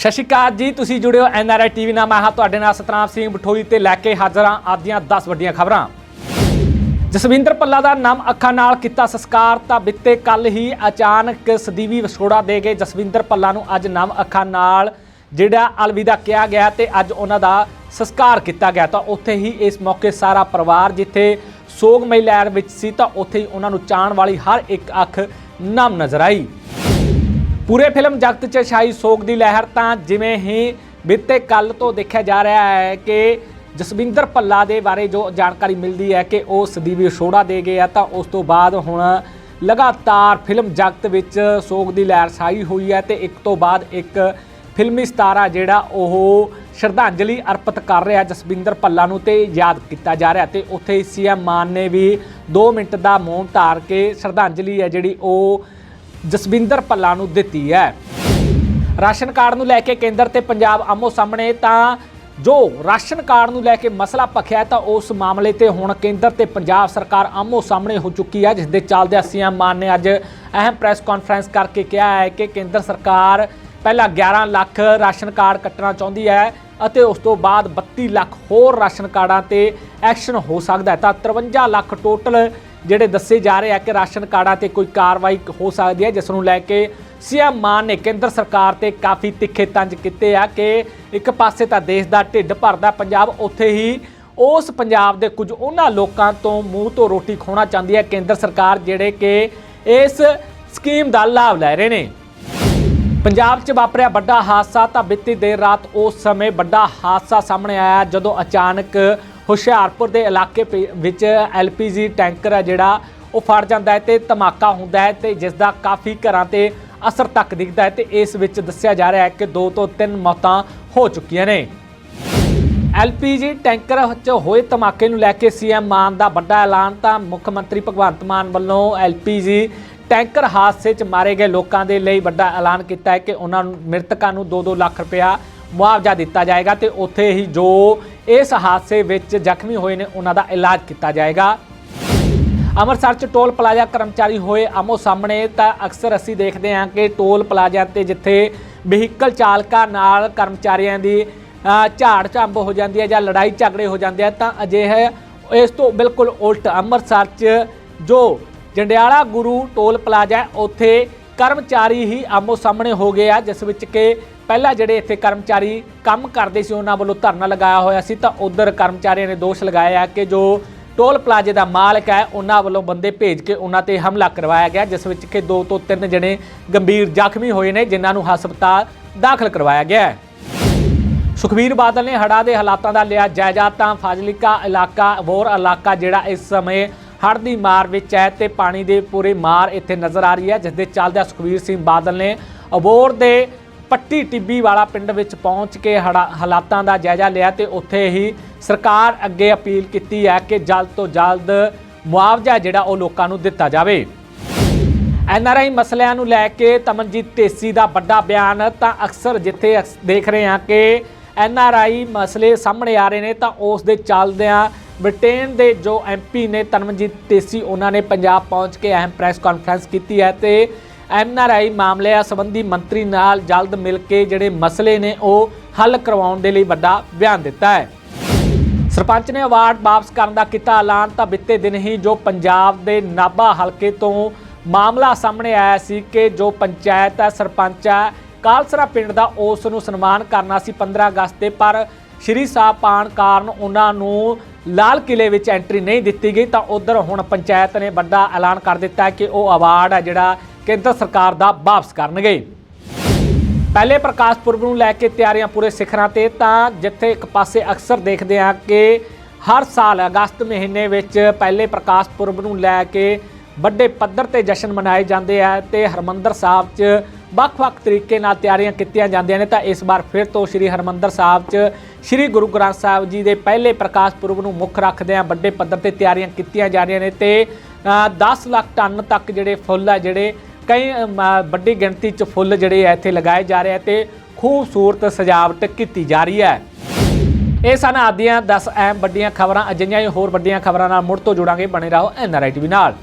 ਸਤਿ ਸ਼੍ਰੀ ਅਕਾਲ ਜੀ, ਤੁਸੀਂ ਜੁੜਿਓ ਐਨਆਰਆਈ ਟੀਵੀ ਨਾਲ। ਮੈਂ ਹਾਂ ਤੁਹਾਡੇ ਨਾਲ ਸਤਨਾਮ ਸਿੰਘ ਬਠੋਈ ਤੇ ਲੈ ਕੇ ਹਾਜ਼ਰ ਹਾਂ ਅੱਜ ਦੀਆਂ 10 ਵੱਡੀਆਂ ਖਬਰਾਂ। ਜਸਵਿੰਦਰ ਪੱਲਾ ਦਾ ਨਮ ਅੱਖਾਂ ਨਾਲ ਕੀਤਾ ਸੰਸਕਾਰ ਤਾਂ ਬਿੱਤੇ ਕੱਲ ਹੀ ਅਚਾਨਕ ਸਦੀਵੀ ਵਿਛੋੜਾ ਦੇ ਗਏ ਜਸਵਿੰਦਰ ਪੱਲਾ ਨੂੰ ਅੱਜ ਨਮ ਅੱਖਾਂ ਨਾਲ ਜਿਹੜਾ ਅਲਵਿਦਾ ਕਿਹਾ ਗਿਆ ਤੇ ਅੱਜ ਉਹਨਾਂ ਦਾ ਸੰਸਕਾਰ ਕੀਤਾ ਗਿਆ। ਤਾਂ ਉੱਥੇ ਹੀ ਇਸ ਮੌਕੇ ਸਾਰਾ ਪਰਿਵਾਰ ਜਿੱਥੇ ਸੋਗ ਮਈ ਲਹਿਰ ਵਿੱਚ ਸੀ ਤਾਂ ਉੱਥੇ ਹੀ ਉਹਨਾਂ ਨੂੰ ਚਾਣ ਵਾਲੀ ਹਰ ਇੱਕ ਅੱਖ ਨਾਮ ਨਜ਼ਰ ਆਈ। ਪੂਰੇ ਫਿਲਮ ਜਗਤ 'ਚ ਛਾਈ ਸੋਗ ਦੀ ਲਹਿਰ ਤਾਂ ਜਿਵੇਂ ਹੀ ਬੀਤੇ ਕੱਲ ਤੋਂ ਦੇਖਿਆ ਜਾ ਰਿਹਾ ਹੈ ਕਿ ਜਸਵਿੰਦਰ ਪੱਲਾ ਦੇ ਬਾਰੇ ਜੋ ਜਾਣਕਾਰੀ ਮਿਲਦੀ ਹੈ ਕਿ ਉਹ ਸਦੀਵੀ ਵਿਛੋੜਾ ਦੇ ਗਏ ਆ, ਤਾਂ ਉਸ ਤੋਂ ਬਾਅਦ ਹੁਣ ਲਗਾਤਾਰ ਫਿਲਮ ਜਗਤ ਵਿੱਚ ਸੋਗ ਦੀ ਲਹਿਰ ਛਾਈ ਹੋਈ ਹੈ ਤੇ ਇੱਕ ਤੋਂ ਬਾਅਦ ਇੱਕ ਫਿਲਮੀ ਸਤਾਰਾ ਜਿਹੜਾ ਉਹ ਸ਼ਰਧਾਂਜਲੀ ਅਰਪਿਤ ਕਰ ਰਿਹਾ ਜਸਵਿੰਦਰ ਪੱਲਾ ਨੂੰ ਤੇ ਯਾਦ ਕੀਤਾ ਜਾ ਰਿਹਾ ਤੇ ਉੱਥੇ ਸੀਐਮ ਮਾਨ ਨੇ ਵੀ 2 ਮਿੰਟ ਦਾ ਮੌਨ ਧਾਰ ਕੇ ਸ਼ਰਧਾਂਜਲੀ ਹੈ ਜਿਹੜੀ ਉਹ ਜਸਵਿੰਦਰ ਪੱਲਾ ਨੂੰ ਦਿੱਤੀ ਹੈ। ਰਾਸ਼ਨ ਕਾਰਡ ਨੂੰ ਲੈ ਕੇ ਕੇਂਦਰ ਤੇ ਪੰਜਾਬ ਆਮੋ ਸਾਹਮਣੇ ਤਾਂ ਜੋ ਰਾਸ਼ਨ ਕਾਰਡ ਨੂੰ ਲੈ ਕੇ ਮਸਲਾ ਭਖਿਆ ਤਾਂ ਉਸ ਮਾਮਲੇ ਤੇ ਹੁਣ ਕੇਂਦਰ ਤੇ ਪੰਜਾਬ ਸਰਕਾਰ ਆਮੋ ਸਾਹਮਣੇ ਹੋ ਚੁੱਕੀ ਹੈ ਜਿਸ ਦੇ ਚੱਲਦੇ ਸੀਐਮ ਮਾਨ ਨੇ ਅੱਜ ਅਹਿਮ ਪ੍ਰੈਸ ਕਾਨਫਰੰਸ ਕਰਕੇ ਕਿਹਾ ਹੈ ਕਿ ਕੇਂਦਰ ਸਰਕਾਰ ਪਹਿਲਾਂ 11 ਲੱਖ ਰਾਸ਼ਨ ਕਾਰਡ ਕੱਟਣਾ ਚਾਹੁੰਦੀ ਹੈ ਅਤੇ ਉਸ ਤੋਂ ਬਾਅਦ 32 ਲੱਖ ਹੋਰ ਰਾਸ਼ਨ ਕਾਰਡਾਂ ਤੇ ਐਕਸ਼ਨ ਹੋ ਸਕਦਾ ਹੈ। ਤਾਂ 53 ਲੱਖ ਟੋਟਲ ਜਿਹੜੇ ਦੱਸੇ ਜਾ ਰਹੇ ਆ ਕਿ ਰਾਸ਼ਨ ਕਾਰਡਾਂ ਤੇ ਕੋਈ ਕਾਰਵਾਈ ਹੋ ਸਕਦੀ ਹੈ, ਜਿਸ ਨੂੰ ਲੈ ਕੇ ਸੀਐਮ ਮਾਨ ਨੇ ਕੇਂਦਰ ਸਰਕਾਰ ਤੇ ਕਾਫੀ ਤਿੱਖੇ ਤੰਜ ਕੀਤੇ ਆ ਕਿ ਇੱਕ ਪਾਸੇ ਤਾਂ ਦੇਸ਼ ਦਾ ਢਿੱਡ ਭਰਦਾ ਪੰਜਾਬ, ਉੱਥੇ ਹੀ ਉਸ ਪੰਜਾਬ ਦੇ ਕੁਝ ਉਹਨਾਂ ਲੋਕਾਂ ਤੋਂ ਮੂੰਹ ਤੋਂ ਰੋਟੀ ਖੋਣਾ ਚਾਹੁੰਦੀ ਹੈ ਕੇਂਦਰ ਸਰਕਾਰ, ਜਿਹੜੇ ਕਿ ਇਸ ਸਕੀਮ ਦਾ ਲਾਭ ਲੈ ਰਹੇ ਨੇ। ਪੰਜਾਬ 'ਚ ਵਾਪਰਿਆ ਵੱਡਾ ਹਾਦਸਾ ਤਾਂ ਬੀਤੀ ਦੇਰ ਰਾਤ ਉਸ ਸਮੇਂ ਵੱਡਾ ਹਾਦਸਾ ਸਾਹਮਣੇ ਆਇਆ, ਜਦੋਂ ਅਚਾਨਕ ਹੁਸ਼ਿਆਰਪੁਰ ਦੇ ਇਲਾਕੇ ਪੇ- ਵਿੱਚ ਐਲਪੀਜੀ ਟੈਂਕਰ ਹੈ ਜਿਹੜਾ, ਉਹ ਫੜ ਜਾਂਦਾ ਹੈ ਤੇ ਧਮਾਕਾ ਹੁੰਦਾ ਹੈ ਤੇ ਜਿਸ ਦਾ ਕਾਫੀ ਘਰਾਂ ਤੇ ਅਸਰ ਤੱਕ ਦਿਖਦਾ ਹੈ ਤੇ ਇਸ ਵਿੱਚ ਦੱਸਿਆ ਜਾ ਰਿਹਾ ਹੈ ਕਿ ਦੋ ਤੋਂ ਤਿੰਨ ਮੌਤਾਂ ਹੋ ਚੁੱਕੀਆਂ ਨੇ। ਐਲਪੀਜੀ ਟੈਂਕਰ 'ਚ ਹੋਏ ਧਮਾਕੇ ਨੂੰ ਲੈ ਕੇ ਸੀਐਮ ਮਾਨ ਦਾ ਵੱਡਾ ਐਲਾਨ ਤਾਂ ਮੁੱਖ ਮੰਤਰੀ ਭਗਵੰਤ ਮਾਨ ਵੱਲੋਂ ਐਲਪੀਜੀ ਟੈਂਕਰ ਹਾਦਸੇ 'ਚ ਮਾਰੇ ਗਏ ਲੋਕਾਂ ਦੇ ਲਈ ਵੱਡਾ ਐਲਾਨ ਕੀਤਾ ਹੈ ਕਿ ਉਹਨਾਂ ਨੂੰ ਮ੍ਰਿਤਕਾਂ ਨੂੰ 2-2 ਲੱਖ ਰੁਪਇਆ ਮੁਆਵਜ਼ਾ ਦਿੱਤਾ ਜਾਏਗਾ ਤੇ ਉੱਥੇ ਹੀ ਜੋ ਇਸ ਹਾਦਸੇ ਵਿੱਚ ਜ਼ਖਮੀ ਹੋਏ ਨੇ, ਉਹਨਾਂ ਦਾ ਇਲਾਜ ਕੀਤਾ ਜਾਏਗਾ। ਅੰਮ੍ਰਿਤਸਰ ਚ ਟੋਲ ਪਲਾਜ਼ਾ ਕਰਮਚਾਰੀ ਹੋਏ ਆਮੋ ਸਾਹਮਣੇ, ਤਾਂ ਅਕਸਰ ਅਸੀਂ ਦੇਖਦੇ ਹਾਂ ਕਿ ਟੋਲ ਪਲਾਜ਼ਾ ਤੇ ਜਿੱਥੇ ਵਹੀਕਲ ਚਾਲਕਾਂ ਨਾਲ ਕਰਮਚਾਰੀਆਂ ਦੀ ਝਾੜ ਝੰਬ ਹੋ ਜਾਂਦੀ ਹੈ ਜਾਂ ਲੜਾਈ ਝਗੜੇ ਹੋ ਜਾਂਦੇ ਆ, ਤਾਂ ਅਜਿਹੇ ਇਸ ਤੋਂ ਬਿਲਕੁਲ ਉਲਟ ਅੰਮ੍ਰਿਤਸਰ ਚ ਜੋ ਜੰਡਿਆਲਾ ਗੁਰੂ ਟੋਲ ਪਲਾਜ਼ਾ ਉੱਥੇ ਕਰਮਚਾਰੀ ਹੀ ਆਮੋ ਸਾਹਮਣੇ ਹੋ ਗਏ ਆ, ਜਿਸ ਵਿੱਚ ਕਿ ਪਹਿਲਾਂ ਜਿਹੜੇ ਇੱਥੇ ਕਰਮਚਾਰੀ ਕੰਮ ਕਰਦੇ ਸੀ, ਉਹਨਾਂ ਵੱਲੋਂ ਧਰਨਾ ਲਗਾਇਆ ਹੋਇਆ ਸੀ, ਤਾਂ ਉਧਰ ਕਰਮਚਾਰੀਆਂ ਨੇ ਦੋਸ਼ ਲਗਾਇਆ ਕਿ ਜੋ ਟੋਲ ਪਲਾਜ਼ੇ ਦਾ ਮਾਲਕ ਹੈ, ਉਹਨਾਂ ਵੱਲੋਂ ਬੰਦੇ ਭੇਜ ਕੇ ਉਹਨਾਂ ਤੇ ਹਮਲਾ ਕਰਵਾਇਆ ਗਿਆ, ਜਿਸ ਵਿੱਚ ਕਿ ਦੋ ਤੋਂ ਤਿੰਨ ਜਣੇ ਗੰਭੀਰ ਜ਼ਖਮੀ ਹੋਏ ਨੇ, ਜਿਨ੍ਹਾਂ ਨੂੰ ਹਸਪਤਾਲ ਦਾਖਲ ਕਰਵਾਇਆ ਗਿਆ ਹੈ। ਸੁਖਬੀਰ ਬਾਦਲ ਨੇ ਹੜ੍ਹਾਂ ਦੇ ਹਾਲਾਤਾਂ ਦਾ ਲਿਆ ਜਾਇਜ਼ਾ, ਤਾਂ ਫਾਜ਼ਿਲਕਾ ਇਲਾਕਾ ਹੋਰ ਇਲਾਕਾ ਜਿਹੜਾ ਇਸ ਸਮੇਂ ਹੜ੍ਹ ਦੀ ਮਾਰ ਵਿੱਚ ਹੈ ਤੇ ਪਾਣੀ ਦੇ ਪੂਰੇ ਮਾਰ ਇੱਥੇ ਨਜ਼ਰ ਆ ਰਹੀ ਹੈ, ਜਿਸ ਦੇ ਚੱਲਦਿਆਂ ਸੁਖਬੀਰ ਸਿੰਘ ਬਾਦਲ ਨੇ ਅਬੋਰ ਦੇ ਪੱਟੀ ਟਿੱਬੀ ਵਾਲਾ ਪਿੰਡ ਵਿੱਚ ਪਹੁੰਚ ਕੇ ਹੜ੍ਹਾਂ ਹਾਲਾਤਾਂ ਦਾ ਜਾਇਜ਼ਾ ਲਿਆ ਤੇ ਉੱਥੇ ਹੀ ਸਰਕਾਰ ਅੱਗੇ ਅਪੀਲ ਕੀਤੀ ਹੈ ਕਿ ਜਲਦ ਤੋਂ ਜਲਦ ਮੁਆਵਜ਼ਾ ਜਿਹੜਾ ਉਹ ਲੋਕਾਂ ਨੂੰ ਦਿੱਤਾ ਜਾਵੇ। ਐਨਆਰਆਈ ਮਸਲਿਆਂ ਨੂੰ ਲੈ ਕੇ ਤਮਨਜੀਤ ਤੇਸੀ ਦਾ ਵੱਡਾ ਬਿਆਨ, ਤਾਂ ਅਕਸਰ ਜਿੱਥੇ ਅਕਸ- ਦੇਖ ਰਹੇ ਹਾਂ ਕਿ ਐਨਆਰਆਈ ਮਸਲੇ ਸਾਹਮਣੇ ਆ ਰਹੇ ਨੇ, ਤਾਂ ਉਸ ਦੇ ਚੱਲਦਿਆਂ ਬ੍ਰਿਟੇਨ ਦੇ ਜੋ ਐਮਪੀ ਨੇ ਤਨਮਨਜੀਤ ਤੇਸੀ ਉਹਨਾਂ ਨੇ ਪੰਜਾਬ ਪਹੁੰਚ ਕੇ ਅਹਿਮ ਪ੍ਰੈਸ ਕਾਨਫਰੰਸ ਕੀਤੀ ਹੈ ਤੇ ਐਨਆਰਆਈ ਮਾਮਲਿਆਂ ਸੰਬੰਧੀ ਮੰਤਰੀ ਨਾਲ ਜਲਦ ਮਿਲ ਕੇ ਜਿਹੜੇ ਮਸਲੇ ਨੇ ਉਹ ਹੱਲ ਕਰਵਾਉਣ ਦੇ ਲਈ ਵੱਡਾ ਬਿਆਨ ਦਿੱਤਾ ਹੈ। ਸਰਪੰਚ ਨੇ ਅਵਾਰਡ ਵਾਪਸ ਕਰਨ ਦਾ ਕੀਤਾ ਐਲਾਨ ਤਾਂ ਬਿੱਤੇ ਦਿਨ ਹੀ ਜੋ ਪੰਜਾਬ ਦੇ ਨਾਭਾ ਹਲਕੇ ਤੋਂ ਮਾਮਲਾ ਸਾਹਮਣੇ ਆਇਆ ਸੀ ਕਿ ਜੋ ਪੰਚਾਇਤ ਹੈ, ਸਰਪੰਚ ਹੈ, ਕਾਲਸਰਾ ਪਿੰਡ ਦਾ ਉਸ ਨੂੰ ਸਨਮਾਨ ਕਰਨਾ ਸੀ 15 ਅਗਸਤ ਤੇ, ਪਰ ਸ਼੍ਰੀ ਸਾਹਿਬ ਪਾਣ ਕਾਰਨ ਉਹਨਾਂ ਨੂੰ ਲਾਲ ਕਿਲੇ ਵਿੱਚ ਐਂਟਰੀ ਨਹੀਂ ਦਿੱਤੀ ਗਈ ਤਾਂ ਉਧਰ ਹੁਣ ਪੰਚਾਇਤ ਨੇ ਵੱਡਾ ਐਲਾਨ ਕਰ ਦਿੱਤਾ ਕਿ ਉਹ ਅਵਾਰਡ ਹੈ ਜਿਹੜਾ ਕੇਂਦਰ ਸਰਕਾਰ ਦਾ ਵਾਪਸ ਕਰਨਗੇ। ਪਹਿਲੇ ਪ੍ਰਕਾਸ਼ ਪੁਰਬ ਨੂੰ ਲੈ ਕੇ ਤਿਆਰੀਆਂ ਪੂਰੇ ਸਿਖਰਾਂ ਤੇ ਤਾਂ ਜਿੱਥੇ ਇੱਕ ਪਾਸੇ ਅਕਸਰ ਦੇਖਦੇ ਹਾਂ ਕਿ ਹਰ ਸਾਲ ਅਗਸਤ ਮਹੀਨੇ ਵਿੱਚ ਪਹਿਲੇ ਪ੍ਰਕਾਸ਼ ਪੁਰਬ ਨੂੰ ਲੈ ਕੇ ਵੱਡੇ ਪੱਧਰ ਤੇ ਜਸ਼ਨ ਮਨਾਏ ਜਾਂਦੇ ਆ ਤੇ ਹਰਮੰਦਰ ਸਾਹਿਬ 'ਚ ਵੱਖ-ਵੱਖ ਤਰੀਕੇ ਨਾਲ ਤਿਆਰੀਆਂ ਕੀਤੀਆਂ ਜਾਂਦੀਆਂ ਨੇ। ਤਾਂ ਇਸ ਵਾਰ ਫਿਰ ਤੋਂ ਸ੍ਰੀ ਹਰਮੰਦਰ ਸਾਹਿਬ 'ਚ ਸ੍ਰੀ ਗੁਰੂ ਗ੍ਰੰਥ ਸਾਹਿਬ ਜੀ ਦੇ ਪਹਿਲੇ ਪ੍ਰਕਾਸ਼ ਪੁਰਬ ਨੂੰ ਮੁੱਖ ਰੱਖਦੇ ਆ ਵੱਡੇ ਪੱਧਰ ਤੇ ਤਿਆਰੀਆਂ ਕੀਤੀਆਂ ਜਾ ਰਹੀਆਂ ਨੇ ਤੇ ਅ, 10 ਲੱਖ ਟਨ ਤੱਕ ਜਿਹੜੇ ਫੁੱਲ ਆ ਜਿਹੜੇ ਕਈ ਵੱਡੀ ਗਿਣਤੀ 'ਚ ਫੁੱਲ ਜਿਹੜੇ ਆ ਇੱਥੇ ਲਗਾਏ ਜਾ ਰਹੇ ਆ ਤੇ ਖੂਬਸੂਰਤ ਸਜਾਵਟ ਕੀਤੀ ਜਾ ਰਹੀ ਹੈ। ਇਹ ਸਨ ਆਦੀਆਂ 10 ਅਹਿਮ ਵੱਡੀਆਂ ਖਬਰਾਂ। ਅਜਿਹੀਆਂ ਹੀ ਹੋਰ ਵੱਡੀਆਂ ਖਬਰਾਂ ਨਾਲ ਮੁੜ ਤੋਂ ਜੁੜਾਂਗੇ। ਬਣੇ ਰਹੋ ਐਨਆਰਆਈ ਟੀਵੀ ਨਾਲ।